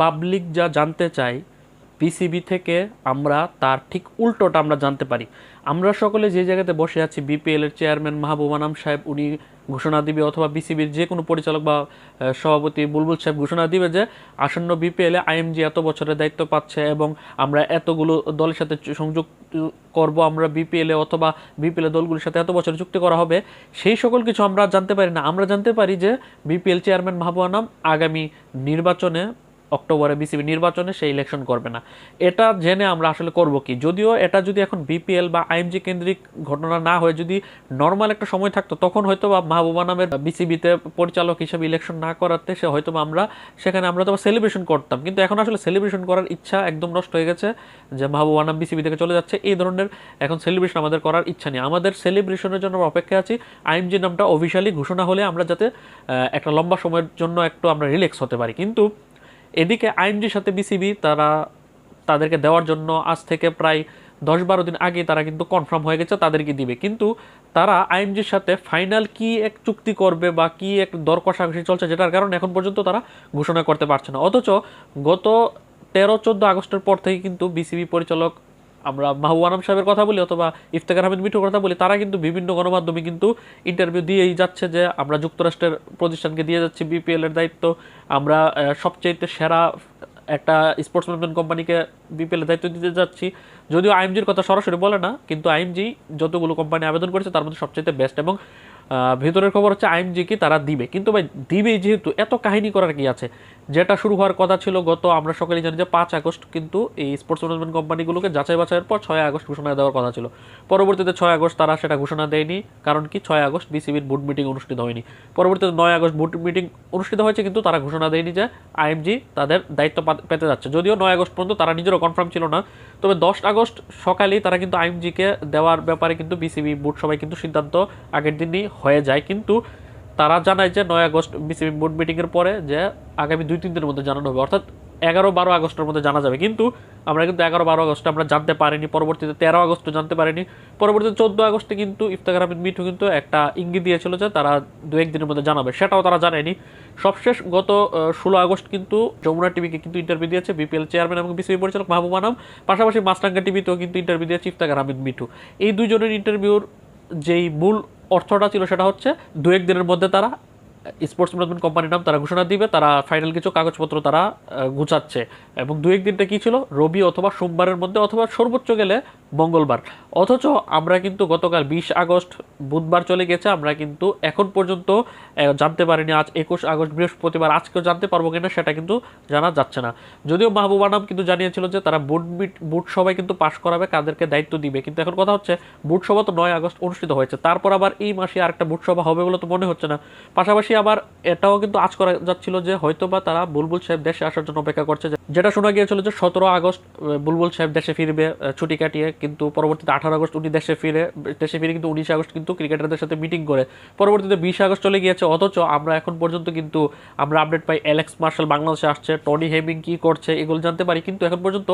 Public যা জানতে চায় পিসিবি থেকে আমরা তার ঠিক উল্টোটা আমরা জানতে পারি। আমরা সকলে যে জায়গাতে বসে আছি বিপিএল এর চেয়ারম্যান মাহবুব আনাম সাহেব, উনি ঘোষণা দিবে অথবা বিসিবির যে কোনো পরিচালক বা সভাপতি বুলবুল সাহেব ঘোষণা দিবে যে, আসন্ন বিপিএল আইএমজি এত বছরের দায়িত্ব পাচ্ছে এবং আমরা এতগুলো দলের সাথে সংযোগ করব, আমরা বিপিএল অথবা বিপিএল দলগুলোর সাথে এত বছর চুক্তি করা হবে, সেই সকল কিছু আমরা জানতে পারি না। আমরা জানতে পারি যে বিপিএল চেয়ারম্যান মাহবুব আনাম আগামী নির্বাচনে অক্টোবরে বিসিবি নির্বাচনে সে ইলেকশন করবে না। এটা জেনে আমরা আসলে করব কি? যদিও এটা যদি এখন বিপিএল বা আইএমজি কেন্দ্রিক ঘটনা না হয়ে যদি নর্মাল একটা সময় থাকতো, তখন হয়তো বা মাহবুবা নামের বিসিবিতে পরিচালক হিসেবে ইলেকশন না করাতে সে হয়তো আমরা সেখানে আমরা তো সেলিব্রেশন করতাম। কিন্তু এখন আসলে সেলিব্রেশন করার ইচ্ছা একদম নষ্ট হয়ে গেছে, যে মাহবুবা নাম বিসিবি থেকে চলে যাচ্ছে। এই ধরনের এখন সেলিব্রেশন আমাদের করার ইচ্ছা নেই। আমাদের সেলিব্রেশনের জন্য আমরা অপেক্ষা আছি। আইএমজি নামটা অফিসিয়ালি ঘোষণা হলে আমরা যাতে একটা লম্বা সময়ের জন্য একটু আমরা রিল্যাক্স হতে পারি। কিন্তু এদিকে আইনজির সাথে বিসিবি তারা তাদেরকে দেওয়ার জন্য আজ থেকে প্রায় দশ বারো দিন আগে তারা কিন্তু কনফার্ম হয়ে গেছে, তাদেরকে দিবে। কিন্তু তারা আইএমজির সাথে ফাইনাল কি এক চুক্তি করবে বা কি এক দর কষাকষি চলছে যেটার কারণে এখন পর্যন্ত তারা ঘোষণা করতে পারছে না। অথচ গত তেরো, চোদ্দ আগস্টের পর থেকে কিন্তু বিসিবি পরিচালক আমরা মাহবুব আনাম সাহেবের কথা বলি অথবা ইফতেখার আহমেদ মিঠুর কথা বলি, তারা কিন্তু বিভিন্ন গণমাধ্যমে কিন্তু ইন্টারভিউ দিয়েই যাচ্ছে যে আমরা যুক্তরাষ্ট্রের প্রতিষ্ঠানকে দিয়ে যাচ্ছি বিপিএল এর দায়িত্ব। আমরা সবচেয়ে সেরা একটা স্পোর্টস ম্যানেজমেন্ট কোম্পানিকে বিপিএল এর দায়িত্ব দিতে যাচ্ছি। যদিও আইএমজির কথা সরাসরি বলে না, কিন্তু আইএমজি যতগুলো কোম্পানি আবেদন করেছে তার মধ্যে সবচেয়ে বেস্ট এবং ভেতরের খবর হচ্ছে আইএমজি কি তারা দিবে। কিন্তু ভাই দিবে যেহেতু, এত কাহিনী করার কি আছে? যেটা শুরু হওয়ার কথা ছিল গত, আমরা সকলেই জানি যে পাঁচ আগস্ট, কিন্তু এই স্পোর্টস ম্যানেজমেন্ট কোম্পানিগুলোকে যাচাই বাছাইয়ের পর ছয় আগস্ট ঘোষণা দেওয়ার কথা ছিল। পরবর্তীতে ছয় আগস্ট তারা সেটা ঘোষণা দেয়নি, কারণ কি ছয় আগস্ট বিসিবির বুট মিটিং অনুষ্ঠিত হয়নি। পরবর্তীতে নয় আগস্ট বুট মিটিং অনুষ্ঠিত হয়েছে, কিন্তু তারা ঘোষণা দেয়নি যে আইএমজি তাদের দায়িত্ব পেতে যাচ্ছে। যদিও নয় আগস্ট পর্যন্ত তারা নিজেরও কনফার্ম ছিল না, তবে দশ আগস্ট সকালেই তারা কিন্তু আইএমজিকে দেওয়ার ব্যাপারে কিন্তু বিসিবি বোর্ড সবাই কিন্তু সিদ্ধান্ত আগের দিনই হয়ে যায়। কিন্তু তারা জানায় যে নয় আগস্ট বিসিবি বোর্ড মিটিংয়ের পরে যে আগামী দুই, তিন দিনের মধ্যে জানানো হবে। অর্থাৎ এগারো, বারো আগস্টের মধ্যে জানা যাবে। কিন্তু আমরা কিন্তু এগারো, বারো আগস্টে আমরা জানতে পারিনি। পরবর্তীতে তেরো আগস্ট জানতে পারিনি। পরবর্তীতে চোদ্দ আগস্টে কিন্তু ইফতেখার আহমেদ মিঠু কিন্তু একটা ইঙ্গিত দিয়েছিল যে তারা দু একদিনের মধ্যে জানাবে। সেটাও তারা জানায়নি। সবশেষ গত ষোলো আগস্ট কিন্তু যমুনা টিভিকে কিন্তু ইন্টারভিউ দিয়েছে বিপিএল চেয়ারম্যান এবং বিসিবি পরিচালক মাহবুব আনাম। পাশাপাশি মাছরাঙ্গা টিভিতেও কিন্তু ইন্টারভিউ দিয়েছে ইফতেখার আহমেদ মিঠু। এই দুইজনের ইন্টারভিউর যেই মূল অর্থটা ছিল সেটা হচ্ছে দু এক দিনের মধ্যে তারা স্পোর্টস ম্যানেজমেন্ট কোম্পানির নাম তারা ঘোষণা দিবে, তারা ফাইনাল কিছু কাগজপত্র তারা গুছাচ্ছে। এবং দু এক দিনটা কী ছিল? রবি অথবা সোমবারের মধ্যে অথবা সর্বোচ্চ গেলে মঙ্গলবার। অথচ আমরা কিন্তু গতকাল বিশ আগস্ট, বুধবার চলে গেছে, আমরা কিন্তু এখন পর্যন্ত জানতে পারিনি আজ একুশ আগস্ট, বৃহস্পতিবার, আজকেও জানতে পারব কিনা সেটা কিন্তু জানা যাচ্ছে না। যদিও মাহবুব আনাম কিন্তু জানিয়েছিল যে তারা বুট মিট, বুট সবাই কিন্তু পাশ করাবে, কাদেরকে দায়িত্ব দিবে। কিন্তু এখন কথা হচ্ছে, বুট সভা তো নয় আগস্ট অনুষ্ঠিত হয়েছে। তারপর আবার এই মাসে আরেকটা বুট সভা হবে বলে তো মনে হচ্ছে না। পাশাপাশি আবার এটাও কিন্তু আজ করা যাচ্ছিল যে হয়তোবা তারা বুলবুল সাহেব দেশে আসার জন্য অপেক্ষা করছে। যেটা শোনা গিয়েছিল যে সতেরো আগস্ট বুলবুল সাহেব দেশে ফিরবে ছুটি কাটিয়ে। কিন্তু পরবর্তীতে আঠারো আগস্ট উনি দেশে ফিরে দেশে ফিরে কিন্তু উনিশে আগস্ট কিন্তু ক্রিকেটারদের সাথে মিটিং করে। পরবর্তীতে বিশে আগস্ট চলে গিয়েছে, অথচ আমরা এখন পর্যন্ত কিন্তু আমরা আপডেট পাই অ্যালেক্স মার্শাল বাংলাদেশে আসছে টনি হেমিং কি করছে, এগুলো জানতে পারি। কিন্তু এখন পর্যন্ত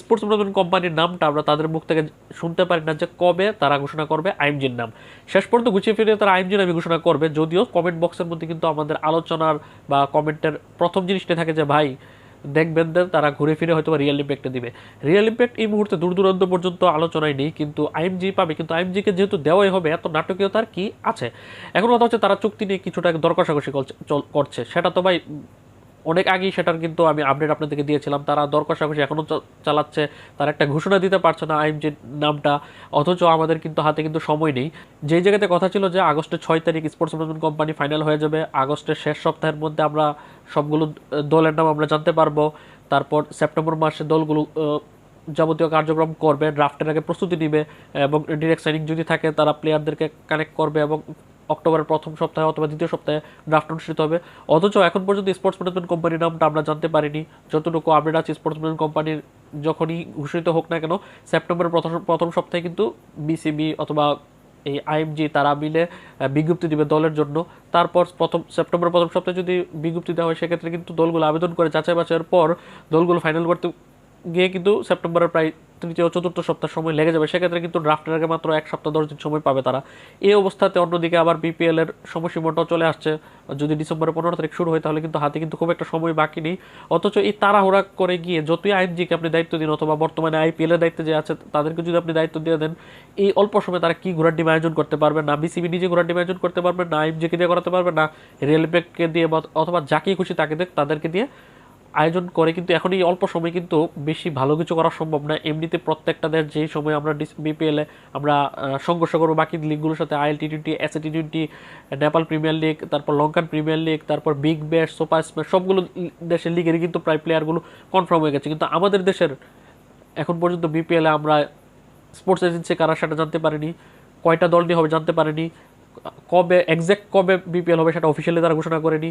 স্পোর্টস ম্যানেজমেন্ট কোম্পানির নামটা আমরা তাদের মুখ থেকে শুনতে পারি না যে কবে তারা ঘোষণা করবে আইএমজির নাম। শেষ পর্যন্ত গুছিয়ে ফিরে তারা আইএমজি নামে ঘোষণা করবে, যদিও কমেন্ট বক্সের মধ্যে কিন্তু আমাদের আলোচনার বা কমেন্টের প্রথম জিনিসটা থাকে যে, ভাই দেখবেন দেন তারা ঘুরে ফিরে হয়তো রিয়েল ইম্প্যাক্টে দিবে। রিয়েল ইম্প্যাক্ট এই মুহূর্তে দূর দূরান্ত পর্যন্ত আলোচনায় নেই, কিন্তু আইএমজি পাবে। কিন্তু আইএমজিকে যেহেতু দেওয়াই হবে, এত নাটকীয়তার কি আছে? এখন কথা হচ্ছে তারা চুক্তি নিয়ে কিছুটা দরকার কষাকষি করছে- করছে। সেটা তো ভাই অনেক আগেই সেটার কিন্তু আমি আপডেট আপনাদেরকে দিয়েছিলাম। তারা দর এখনও চালাচ্ছে, তারা একটা ঘোষণা দিতে পারছে না আইএমজি নামটা, অথচ আমাদের কিন্তু হাতে কিন্তু সময় নেই। যেই জায়গাতে কথা ছিল যে আগস্টের ছয় তারিখ স্পোর্টস ম্যানেজমেন্ট কোম্পানি ফাইনাল হয়ে যাবে, আগস্টের শেষ সপ্তাহের মধ্যে আমরা সবগুলো দলের নাম আমরা জানতে পারব। তারপর সেপ্টেম্বর মাসে দলগুলো যাবতীয় কার্যক্রম করবে ড্রাফটের আগে প্রস্তুতি নিবে এবং ডিরেক্ট সাইনিং যদি থাকে, তারা প্লেয়ারদেরকে কানেক্ট করবে এবং অক্টোবরের প্রথম সপ্তাহে অথবা দ্বিতীয় সপ্তাহে ড্রাফট অনুষ্ঠিত হবে। অথচ এখন পর্যন্ত স্পোর্টস ম্যানেজমেন্ট কোম্পানির নামটা আমরা জানতে পারিনি। যতটুকু আপডেট আছে স্পোর্টস ম্যানেজমেন্ট কোম্পানির যখনই ঘোষিত হোক না কেন সেপ্টেম্বরের প্রথম প্রথম সপ্তাহে কিন্তু বিসিবি অথবা এই আইএমজি তারা মিলে বিজ্ঞপ্তি দিবে দলের জন্য। তারপর প্রথম সেপ্টেম্বর প্রথম সপ্তাহে যদি বিজ্ঞপ্তি দেওয়া হয়, সেক্ষেত্রে কিন্তু দলগুলো আবেদন করে যাচাই বাছাইয়ের পর দলগুলো ফাইনাল করতে গিয়ে কিন্তু সেপ্টেম্বরের প্রায় তৃতীয় চতুর্থ সপ্তাহ সময় লেগে যাবে। সেক্ষেত্রে কিন্তু ড্রাফটের আগে মাত্র এক সপ্তাহ, দশ দিন সময় পাবে তারা। এই অবস্থাতে অন্যদিকে আবার বিপিএল এর সময়সীমাটাও চলে আসছে। যদি ডিসেম্বরের পনেরো তারিখ শুরু হয়, তাহলে কিন্তু হাতে কিন্তু খুব একটা সময় বাকি নেই। অথচ এই তাড়াহুড়া করে গিয়ে যতই আইনজিকে আপনি দায়িত্ব দিন অথবা বর্তমানে আইপিএল এর দায়িত্বে যে আছে, তাদেরকে যদি আপনি দায়িত্ব দিয়ে দেন, এই অল্প সময়ে তারা কি ঘোরার ডিম আয়োজন করতে পারবে না? বিসিবি নিজে ঘোরার ডিম আয়োজন করতে পারবে না? আইএমজিকে দিয়ে করাতে পারবে না? রেলওয়েকে দিয়ে অথবা যাকে খুশি তাকে দেখ, তাদেরকে দিয়ে আয়োজন করে, কিন্তু এখন এই অল্প সময় কিন্তু বেশি ভালো কিছু করা সম্ভব না। এমনিতে প্রত্যেকটা দেশ যেই সময় আমরা বিপিএলে আমরা সংঘর্ষ করব, বাকি লিগগুলোর সাথে IL T twenty S T twenty Nepal Premier League, তারপর লঙ্কান প্রিমিয়ার লিগ, তারপর বিগ ব্যাশ, সুপার স্ম্যাশ, সবগুলো দেশের লিগেরই কিন্তু প্রায় প্লেয়ারগুলো কনফার্ম হয়ে গেছে। কিন্তু আমাদের দেশের এখন পর্যন্ত বিপিএলে আমরা স্পোর্টস এজেন্সি কারা সেটা জানতে পারিনি, কয়টা দল নিয়ে হবে জানতে পারিনি। কবে এক্স্যাক্ট কবে বিপিএল হবে সেটা অফিসিয়ালি তারা ঘোষণা করেনি।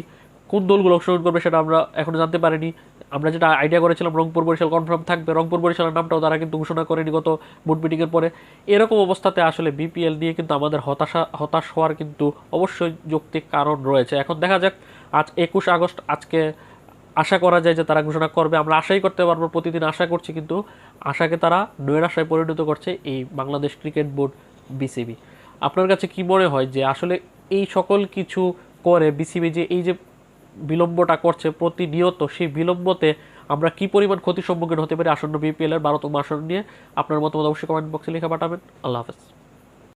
কোন দলগুলো অংশগ্রহণ করবে সেটা আমরা এখনও জানতে পারিনি। আমরা যেটা আইডিয়া করেছিলাম, রংপুর বরিশাল কনফার্ম থাকবে। রংপুর বরিশালের নামটাও তারা কিন্তু ঘোষণা করেনি গত বোর্ড মিটিংয়ের পরে। এরকম অবস্থাতে আসলে বিপিএল নিয়ে কিন্তু আমাদের হতাশা, হতাশ হওয়ার কিন্তু অবশ্যই যৌক্তিক কারণ রয়েছে। এখন দেখা যাক, আজ একুশ আগস্ট, আজকে আশা করা যায় যে তারা ঘোষণা করবে। আমরা আশাই করতে পারব, প্রতিদিন আশা করছি কিন্তু আশাকে তারা নৈরাশায় পরিণত করছে এই বাংলাদেশ ক্রিকেট বোর্ড বিসিবি আপনার কাছে কি মনে হয় যে আসলে এই সকল কিছু করে বিসিবি যে এই যে বিলম্বটা করছে প্রতিনিয়ত, সেই বিলম্বতে আমরা কি পরিমাণ ক্ষতির সম্মুখীন হতে পারি আসন্ন বিপিএল এর বারোতম আসন নিয়ে? আপনার মতামত অবশ্যই কমেন্ট বক্সে লেখা পাঠাবেন। আল্লাহ হাফেজ।